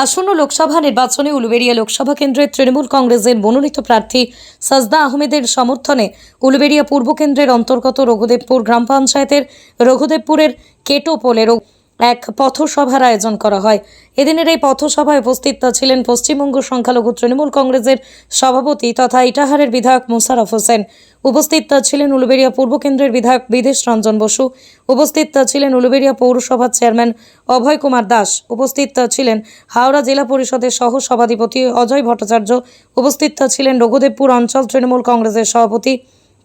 আসন্ন লোকসভা নির্বাচনে উলুবেড়িয়া লোকসভা কেন্দ্রের তৃণমূল কংগ্রেসের মনোনীত প্রার্থী সাজদা আহমেদের সমর্থনে উলুবেড়িয়া পূর্ব কেন্দ্রের অন্তর্গত রঘুদেবপুর গ্রাম পঞ্চায়েতের রঘুদেবপুরের কেটোপোলের এক পথসভার আয়োজন করা হয়। এদিনের এই পথসভায় উপস্থিত ছিলেন পশ্চিমবঙ্গ সংখ্যালঘু তৃণমূল কংগ্রেসের সভাপতি তথা ইটাহারের বিধায়ক মোশারফ হোসেন। উপস্থিত ছিলেন উলুবেড়িয়া পূর্ব কেন্দ্রের বিধায়ক বিদেশ রঞ্জন বসু। উপস্থিত ছিলেন উলুবেড়িয়া পৌরসভার চেয়ারম্যান অভয় কুমার দাস। উপস্থিত ছিলেন হাওড়া জেলা পরিষদের সহ সভাধিপতি অজয় ভট্টাচার্য। উপস্থিত ছিলেন রঘুদেবপুর অঞ্চল তৃণমূল কংগ্রেসের সভাপতি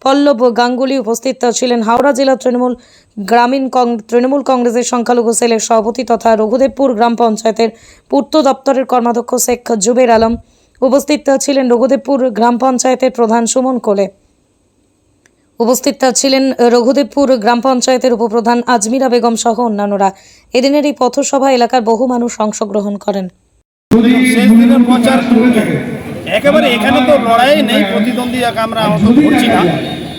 পল্লব গাঙ্গুলি উপস্থিত ছিলেন। হাওড়া জেলা তৃণমূল গ্রামীণ তৃণমূল কংগ্রেসের সংখ্যালঘু সেলের সভাপতি তথা রঘুদেবপুর গ্রাম পঞ্চায়েতের পূর্ত দপ্তরের কর্মাধ্যক্ষ শেখ জুবের আলম উপস্থিত ছিলেন রঘুদেবপুর গ্রাম পঞ্চায়েতের প্রধান সুমন কোলে। উপস্থিত ছিলেন রঘুদেবপুর গ্রাম পঞ্চায়েতের উপপ্রধান আজমিরা বেগম সহ অন্যান্যরা। এদিনের এই পথসভা এলাকার বহু মানুষ অংশগ্রহণ করেন। একেবারে এখানে তো লড়াই নেই, প্রতিদ্বন্দ্বী এক আমরা অত করছি না।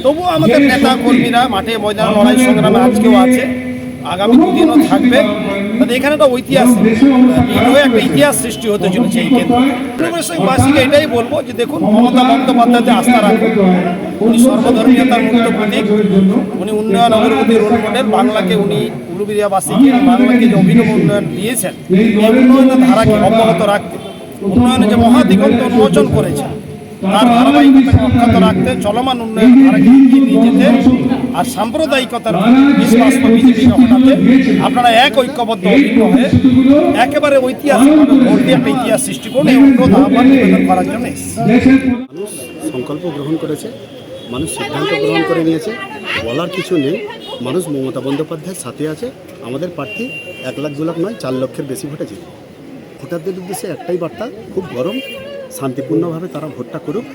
তবুও আমাদের নেতা কর্মীরা মাঠে ময়দানে লড়াই সংগ্রামে আজকেও আছে। আগামী দুদিনও থাকবে। তাতে এখানে একটা ঐতিহাসিক একটা ইতিহাস সৃষ্টি হতে চলেছে এই কেন্দ্র। বাসীকে এটাই বলব যে দেখুন, মমতা বন্দ্যোপাধ্যায়তে আস্থা রাখুন। উনি সর্বধর্মীয়তার মুক্ত প্রতীক। উনি উন্নয়ন অগ্রগতি রোল মডেল। বাংলাকে উনি উলুবিরিয়াবাসীকে, বাংলাকে যে অভিনব উন্নয়ন দিয়েছেন, এই উন্নয়নের ধারাকে অব্যাহত রাখতে উন্নয়নে যে মহাদিগন্ত উন্মোচন করেছে, তার ধারাবাহিকতাকে অক্ষত রাখতে চলমান উন্নয়ন ধারাকে আর সাম্প্রদায়িকতার বিশ্বাস বিজেপিকে হটাতে আপনারা এক ঐক্যবদ্ধ হয়ে একেবারে একটা ইতিহাস সৃষ্টি করুন এই অনুরোধ আহ্বান নিবেদন করার জন্য সংকল্প গ্রহণ করেছে, মানুষ সিদ্ধান্ত গ্রহণ করে নিয়েছে, বলার কিছু নেই। মানুষ মমতা বন্দ্যোপাধ্যায়ের সাথে আছে, আমাদের প্রার্থী এক লাখ দু লাখ নয়, চার লক্ষের বেশি ভোটে জিতবে ভোটারদের উদ্দেশ্যে একটাই বার্তা, খুব গরম, শান্তিপূর্ণভাবে তারা ভোটটা করুক।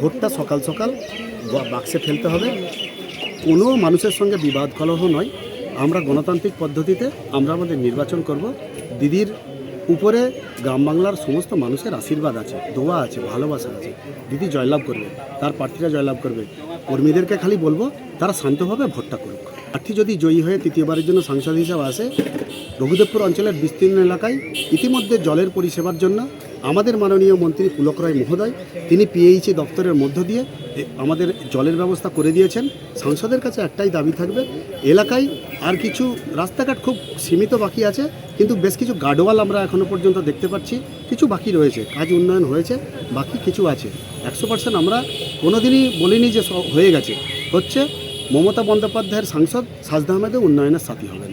ভোটটা সকাল সকাল বাক্সে ফেলতে হবে। কোনো মানুষের সঙ্গে বিবাদ কলহ নয়। আমরা গণতান্ত্রিক পদ্ধতিতে আমরা আমাদের নির্বাচন করব। দিদির উপরে গ্রাম বাংলার সমস্ত মানুষের আশীর্বাদ আছে, দোয়া আছে, ভালোবাসা আছে। দিদি জয়লাভ করবে, তার প্রার্থীরা জয়লাভ করবে। কর্মীদেরকে খালি বলব, তারা শান্তভাবে ভোটটা করুক। প্রার্থী যদি জয়ী হয়ে তৃতীয়বারের জন্য সাংসদ হিসাবে আসে রঘুদেবপুর অঞ্চলের বিস্তীর্ণ এলাকায় ইতিমধ্যে জলের পরিষেবার জন্য আমাদের মাননীয় মন্ত্রী পুলক রায় মহোদয়, তিনি পিএইচি দপ্তরের মধ্য দিয়ে আমাদের জলের ব্যবস্থা করে দিয়েছেন। সাংসদের কাছে একটাই দাবি থাকবে, এলাকায় আর কিছু রাস্তাঘাট খুব সীমিত বাকি আছে, কিন্তু বেশ কিছু গার্ডওয়াল আমরা এখনও পর্যন্ত দেখতে পাচ্ছি, কিছু বাকি রয়েছে, কাজ উন্নয়ন হয়েছে, বাকি কিছু আছে। একশো পার্সেন্ট আমরা কোনোদিনই বলিনি যে হয়ে গেছে। হচ্ছে মমতা বন্দ্যোপাধ্যায়ের সাংসদ সাজদা আহমেদও উন্নয়নের সাথী হবেন।